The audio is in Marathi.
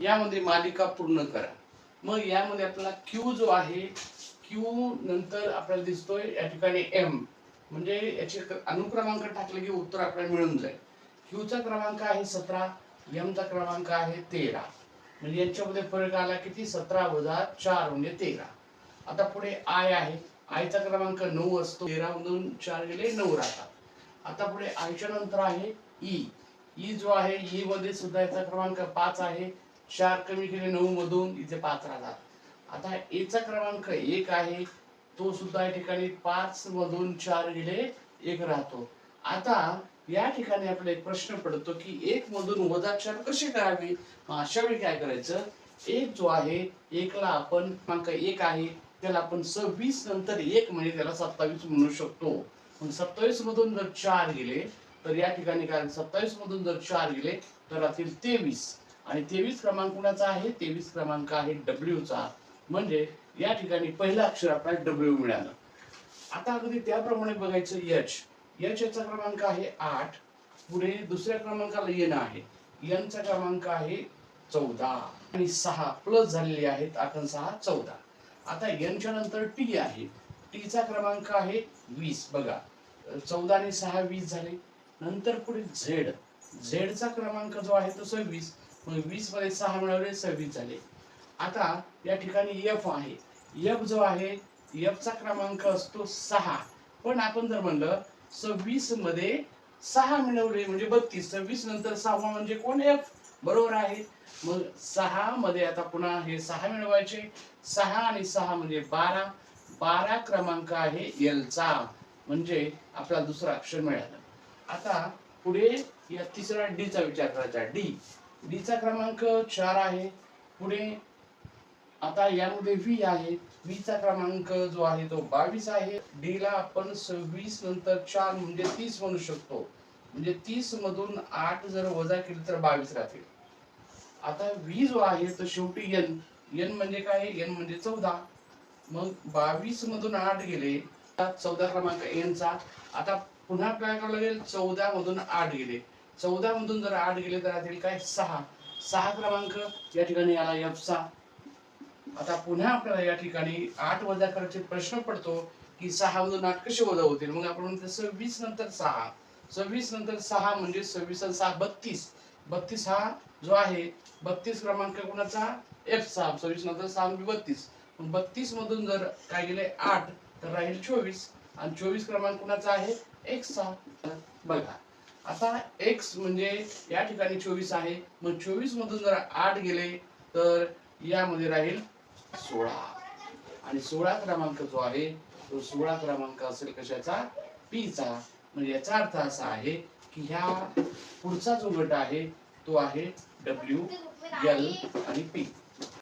यामध्ये मालिका पूर्ण करा. मग यामध्ये आपला क्यू जो आहे क्यू नंतर आपल्याला दिसतोय या ठिकाणी एम म्हणजे याचे अनुक्रमांक टाकले की उत्तर आपल्याला मिळून जाईल. क्यूचा क्रमांक आहे सतरा एमचा क्रमांक आहे तेरा. म्हणजे यांच्यामध्ये फरक आला किती सतरा वजा चार म्हणजे तेरा. आता पुढे आय आहे. आयचा क्रमांक नऊ असतो. तेरा मधून चार गेले नऊ राहतात. आता पुढे आयच्या नंतर आहे ई ई जो आहे ई मध्ये सुद्धा याचा क्रमांक पाच आहे. चार कमी केले नऊ मधून इथे पाच राहतात. आता एचा क्रमांक एक आहे तो सुद्धा या ठिकाणी पाच मधून चार गेले एक राहतो. आता या ठिकाणी आपला एक प्रश्न पडतो की एक मधून वजा चार कसे करावे? अशा वेळी काय करायचं? एक जो आहे एकला आपण क्रमांक एक आहे त्याला आपण सव्वीस नंतर एक म्हणजे त्याला सत्तावीस म्हणू शकतो. मग सत्तावीस मधून जर चार गेले तर या ठिकाणी काय? सत्तावीस मधून जर चार गेले तर राहतील तेवीस. आणि तेवीस क्रमांक कुणाचा आहे? तेवीस क्रमांक आहे डब्ल्यूचा. चा म्हणजे या ठिकाणी पहिलं अक्षर आपल्याला डब्ल्यू मिळालं. आता अगदी त्याप्रमाणे बघायचं यच. यच याचा क्रमांक आहे आठ. पुढे दुसऱ्या क्रमांकाला येणं आहे. यनचा क्रमांक आहे चौदा. आणि सहा प्लस झालेले आहेत आकन सहा चौदा. आता एनच्या नंतर टी आहे. टीचा क्रमांक आहे वीस. बघा. चौदा आणि सहा वीस झाले. नंतर पुढे झेड. झेडचा क्रमांक जो आहे तो सव्वीस. वीसमध्ये सहा मिळवले सव्वीस झाले. आता या ठिकाणी एफ आहे. एफ जो आहे एफचा चा क्रमांक असतो सहा. पण आपण जर म्हणलं सव्वीसमध्ये सहा मिळवले म्हणजे बत्तीस. सव्वीस नंतर सहावा म्हणजे कोण एफ बरोबर आहे. मग सहा मध्ये आता पुन्हा हे सहा मिळवायचे. सहा आणि सहा म्हणजे बारा. बारा क्रमांक आहे एलचा चा. म्हणजे आपला दुसरा अक्षर मिळाला. आता पुढे या तिसरा डीचा चा विचार करायचा. डी डी चा क्रमांक चार आहे. पुढे आता यामध्ये व्ही आहे. V चा क्रमांक जो आहे तो बावीस आहे. डी ला आपण सव्वीस नंतर चार म्हणजे तीस म्हणू शकतो. म्हणजे तीस मधून आठ जर वजा केली तर बावीस राहतील. आता व्ही जो आहे तो शेवटी एन. एन म्हणजे काय? एन म्हणजे चौदा. मग बावीस मधून आठ गेले. चौदा क्रमांक एन चा आता पुन्हा काय करावं लागेल? चौदा मधून आठ गेले. चौदा मधून जर आठ गेले तर राहतील काय? सहा. सहा क्रमांक या ठिकाणी आला F आता पुन्हा आपल्याला या ठिकाणी आठ वजा करायचे प्रश्न पडतो की सहा मधून आठ कसे वजा होतील? मग आपण म्हणतो सव्वीस नंतर सहा. सव्वीस नंतर सहा म्हणजे सव्वीस सहा बत्तीस. बत्तीस हा जो आहे बत्तीस क्रमांक कोणाचा? एफ सहा सव्वीस नंतर सहा म्हणजे बत्तीस. बत्तीस मधून जर काय गेले आठ तर राहील चोवीस. आणि चोवीस क्रमांक कुणाचा आहे? एक सहा बघा. आता एक्स म्हणजे या ठिकाणी चोवीस आहे. मग चोवीस मधून जर आठ गेले तर यामध्ये राहील सोळा. आणि सोळा क्रमांक जो आहे तो सोळा क्रमांक असेल कशाचा? पी चा म्हणजे याचा अर्थ असा आहे की ह्या पुढचा जो गट आहे तो आहे डब्ल्यू एल आणि पी